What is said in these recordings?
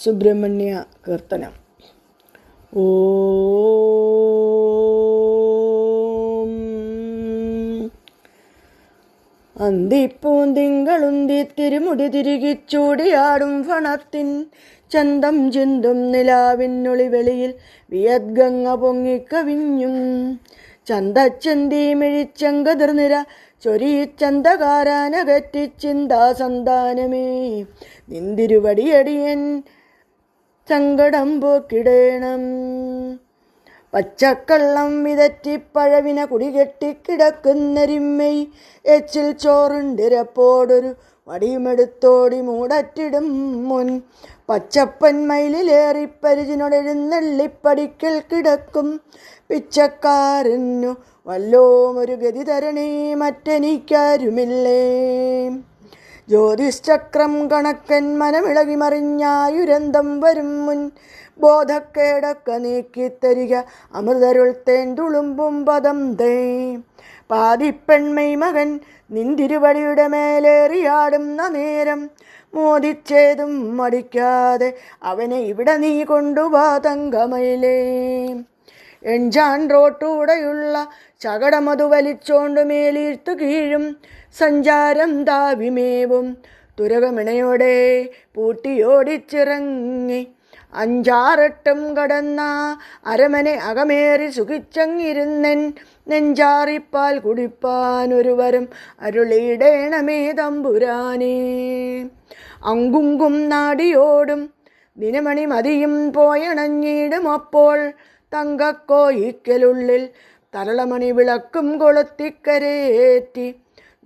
സുബ്രഹ്മണ്യ കീർത്തനം. ഓ. അന്തിപ്പൂന്തിങ്കളുന്തി തിരുമുടി തിരികിച്ചൂടിയാടും ഫണത്തിൻ ചന്തം ചിന്തും നിലാവിന്നൊളി വെളിയിൽ വിയദ്ഗംഗ പൊങ്ങിക്കവിഞ്ഞും ചന്തച്ചന്തി മിഴിച്ചങ്കതിർനിര ചൊരിച്ചന്തകാരാനകറ്റി ചിന്താസന്താനമേ നിന്തിരുവടിയടിയൻ സങ്കടം പോക്കിടേണം. പച്ചക്കള്ളം വിതറ്റി പഴവിന കുടികെട്ടിക്കിടക്കുന്നരിമ്മൈ എച്ചിൽ ചോറുണ്ടിരപ്പോടൊരു വടിയുമെടുത്തോടി മൂടറ്റിടും മുൻ. പച്ചപ്പൻ മയിലിലേറി പരിചിനോടെഴുന്നള്ളിപ്പടിക്കൽ കിടക്കും. പിച്ചക്കാരനു വല്ലോമൊരു ഗതി തരണേ മറ്റെനിക്കാരുമില്ലേ? ജ്യോതിശ്ചക്രം കണക്കൻ മനമിളകി മറിഞ്ഞായുരന്തം വരും മുൻ. ബോധക്കേടൊക്കെ നീക്കിത്തരിക അമൃതരുൾ തേൻ തുളുമ്പും പദം തേ. പാതിപ്പെൺമൈ മകൻ നിന്തിരുവടിയുടെ മേലേറിയാടുന്ന നേരം മോദിച്ചേതും മടിക്കാതെ അവനെ ഇവിടെ നീ കൊണ്ടുവാ തങ്കമയിലേ. എഞ്ചാൻ റോട്ടൂടെയുള്ള ചകടമതു വലിച്ചോണ്ട് മേലീർത്തു കീഴും. സഞ്ചാരം താവിമേവും തുരകമിണയോടെ പൂട്ടിയോടിച്ചിറങ്ങി. അഞ്ചാറെട്ടും കടന്ന അരമനെ അകമേറി സുഖിച്ചങ്ങിരുന്നൻ. നെഞ്ചാറിപ്പാൽ കുടിപ്പാൻ ഒരുവരും അരുളിയിടേണമേ തമ്പുരാനേ. അങ്കുങ്കും നാടിയോടും ദിനമണി മതിയും പോയണഞ്ഞിടും അപ്പോൾ തങ്കക്കോയിക്കലുള്ളിൽ തരളമണി വിളക്കും കൊളുത്തിക്കരേറ്റി.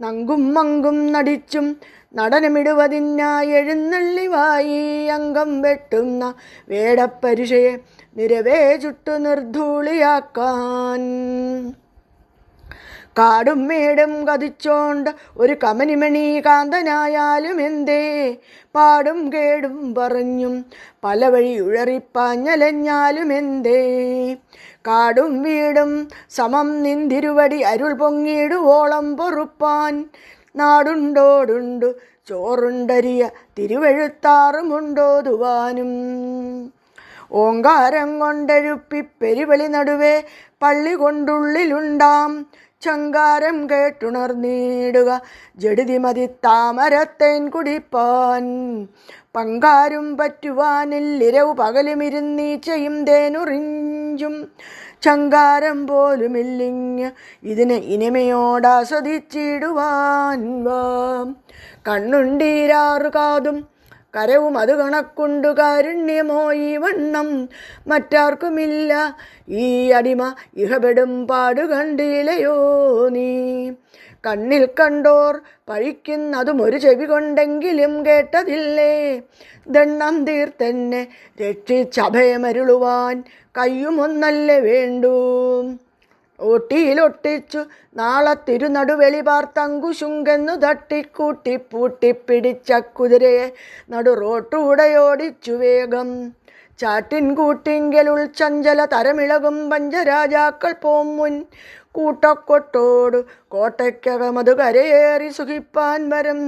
നങ്കും മങ്കും നടിച്ചും നടനമിടുവതിനായി എഴുന്നള്ളിവായി അംഗം വെട്ടുന്ന വേടപ്പരിശയെ നിരവേ ചുട്ടു നിർധൂളിയാക്കാൻ. കാടും മേടും കതിച്ചോണ്ട് ഒരു കമനിമണി കാന്തനായാലും എന്തേ? പാടും കേടും പറഞ്ഞും പല വഴി ഉഴറിപ്പാഞ്ഞലഞ്ഞാലും എന്തേ? കാടും വീടും സമം നിന്തിരുവടി അരുൾ പൊങ്ങിയിടുവോളം പൊറുപ്പാൻ നാടുണ്ടോടുണ്ടു ചോറുണ്ടരിയ തിരുവെഴുത്താറുമുണ്ടോതുവാനും. ഓങ്കാരം കൊണ്ടെഴുപ്പി പെരുവളി നടുവേ പള്ളി കൊണ്ടുള്ളിലുണ്ടാം. ചങ്കാരം കേട്ടുണർന്നിടുക ജഡിതിമതി താമരത്തേൻ കുടിപ്പാൻ. പങ്കാരും പറ്റുവാനില്ലിരവ് പകലുമിരുന്നീച്ചയും തേനുറിഞ്ചും. ചങ്കാരം പോലുമില്ലിങ് ഇതിനെ ഇനിമയോടാസ്വദിച്ചിടുവാൻ വാം. കണ്ണുണ്ടീരാറു കാതും കരവും അത് കണക്കുണ്ടു കാരുണ്യമോ ഈ വണ്ണം. മറ്റാർക്കുമില്ല. ഈ അടിമ ഇഹപെടും പാടു കണ്ടിലയോ നീ? കണ്ണിൽ കണ്ടോർ പഴിക്കുന്നതും ഒരു ചെവി കൊണ്ടെങ്കിലും കേട്ടതില്ലേ? ദണ്ണം തീർത്തെന്നെ രക്ഷിച്ചഭയമരുളുവാൻ കയ്യുമൊന്നല്ലേ വേണ്ടൂ? ഓട്ടിയിലൊട്ടിച്ചു നാളെ തിരുനടുവെളി പാർത്തങ്കുശുങ്കെന്നു തട്ടിക്കൂട്ടി പൂട്ടിപ്പിടിച്ച കുതിരയെ നടു റോട്ടൂടെയോടിച്ചു വേഗം. ചാട്ടിൻ കൂട്ടിങ്കലുൾ ഉൾച്ചഞ്ചല തരമിളകും പഞ്ചരാജാക്കൾ പോം മുൻ കൂട്ടക്കൊട്ടോടു കോട്ടയ്ക്കകമതു കരയേറി സുഖിപ്പാൻ വരം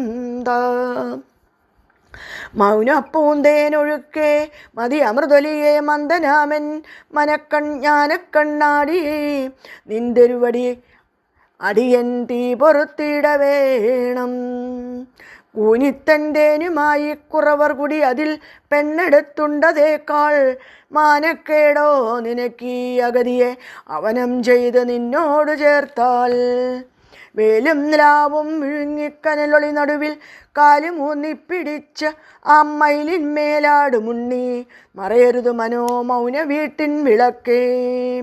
മൗനപ്പൂന്തേനൊഴുക്കെ മതി അമൃതൊലിയെ മന്ദനാമൻ മനക്കൺ ജ്ഞാനക്കണ്ണാടി. നിന്തൊരുവടി അടിയൻ തീ പൊറുത്തിട വേണം കുറവർ കൂടി അതിൽ പെണ്ണെടുത്തുണ്ടതേക്കാൾ മാനക്കേടോ നിനക്കീ അഗതിയെ അവനം ചെയ്ത് നിന്നോട് ചേർത്താൽ. വേലും നിലാവും വിഴുങ്ങിക്കനലൊളി നടുവിൽ കാലുമൂന്നിപ്പിടിച്ച് അമ്മയിലിന്മേലാടുമുണ്ണി മറയരുത് മനോമൗന വീട്ടിൻ വിളക്കേ.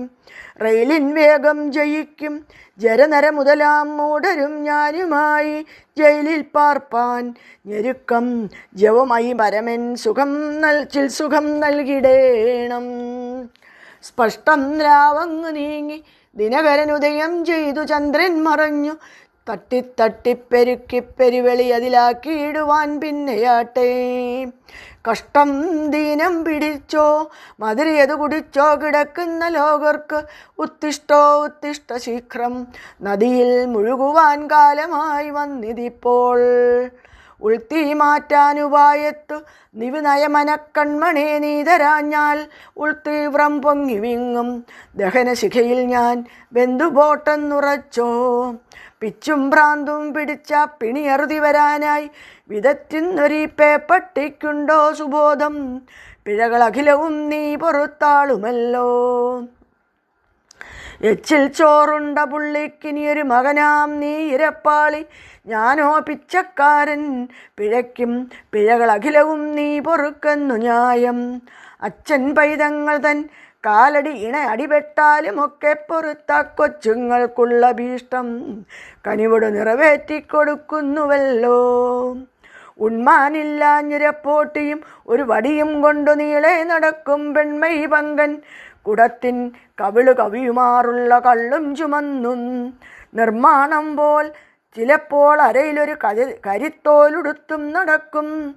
റെയിലിൻ വേഗം ജയിക്കും. ജരനര മുതലാം മൂടരും ഞാനുമായി ജയിലിൽ പാർപ്പാൻ. ഞെരുക്കം ജവമായി പരമൻ സുഖം നൽ ചിൽ സുഖം നൽകിടേണം. സ്പഷ്ടം രാവങ്ങ് നീങ്ങി ദിനകരനുദയം ചെയ്തു ചന്ദ്രൻ മറഞ്ഞു. തട്ടിത്തട്ടിപ്പെരുക്കി പെരുവെളി അതിലാക്കിയിടുവാൻ പിന്നെയാട്ടെ. കഷ്ടം ദീനം പിടിച്ചോ മധുരയത് കുടിച്ചോ കിടക്കുന്ന ലോകർക്ക് ഉത്തിഷ്ടോ ഉത്തിഷ്ട ശീഘ്രം. നദിയിൽ മുഴുകുവാൻ കാലമായി വന്നിതിപ്പോൾ. ഉൾത്തീ മാറ്റാനുപായത്തു നിവിനയമനക്കൺമണേ നീതരാഞ്ഞാൽ ഉൾത്തീവ്രം പൊങ്ങി വിങ്ങും. ദഹനശിഖയിൽ ഞാൻ ബന്ധുബോട്ടെന്നുറച്ചോ പിച്ചും ഭ്രാന്തും പിടിച്ച പിണിയറുതി വരാനായി വിധത്തിന്നൊരീ പേപ്പട്ടിക്കുണ്ടോ സുബോധം. പിഴകളഖിലവും നീ പൊറുത്താളുമല്ലോ. എച്ചിൽ ചോറുണ്ട പുള്ളിക്കിനിയൊരു മകനാം നീ ഇരപ്പാളി. ഞാനോ പിച്ചക്കാരൻ പിഴയ്ക്കും പിഴകളഖിലവും നീ പൊറുക്കുന്നു ന്യായം. അച്ഛൻ പൈതങ്ങൾ തൻ കാലടി ഇണ അടിപെട്ടാലും ഒക്കെ പൊറുത്ത കൊച്ചുങ്ങൾക്കുള്ള ഭീഷ്ടം കനിവോട് നിറവേറ്റിക്കൊടുക്കുന്നുവല്ലോ. ഉണ്മാനില്ലാഞ്ഞിരപ്പോട്ടിയും ഒരു വടിയും കൊണ്ടു നീളെ നടക്കും പെൺമൈ പങ്കൻ കുടത്തിൻ കവിൾ കവിയുമാറുള്ള കള്ളും ചുമന്നും. നിർമ്മാണം പോൽ ചിലപ്പോൾ അരയിലൊരു കരി കരിത്തോലുടുത്തും നടക്കും.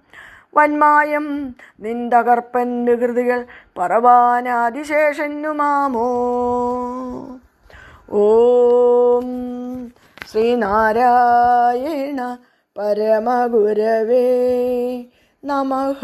വന്മായം നിന്തകർപ്പൻ വികൃതികൾ പറവാനാതിശേഷനുമാമോ ഓം ശ്രീനാരായണ പരമഗുരവേ നമഃ.